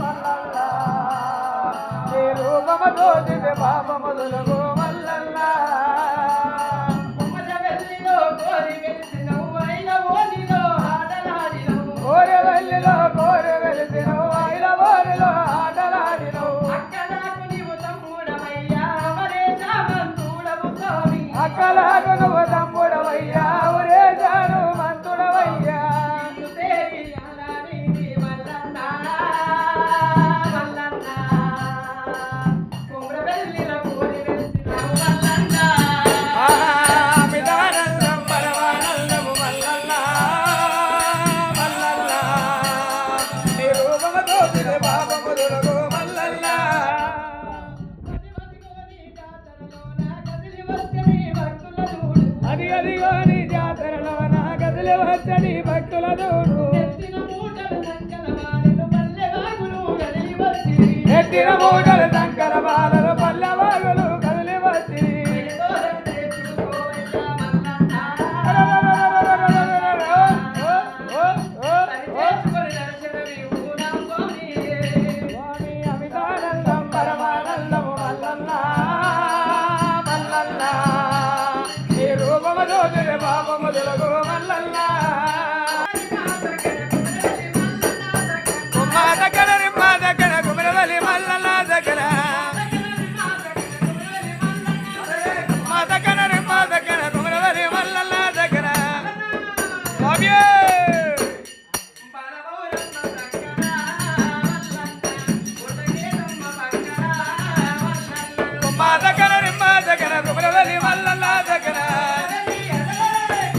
మల్లల్లా ఏ రూపమతో దివ్య పాపములకు మల్లల్లా. అది అది అని జాతరలో నా గదిలే వచ్చని భక్తుల దూరు. ఎత్తిన మూటల సంకల బాలలు రామ జలగ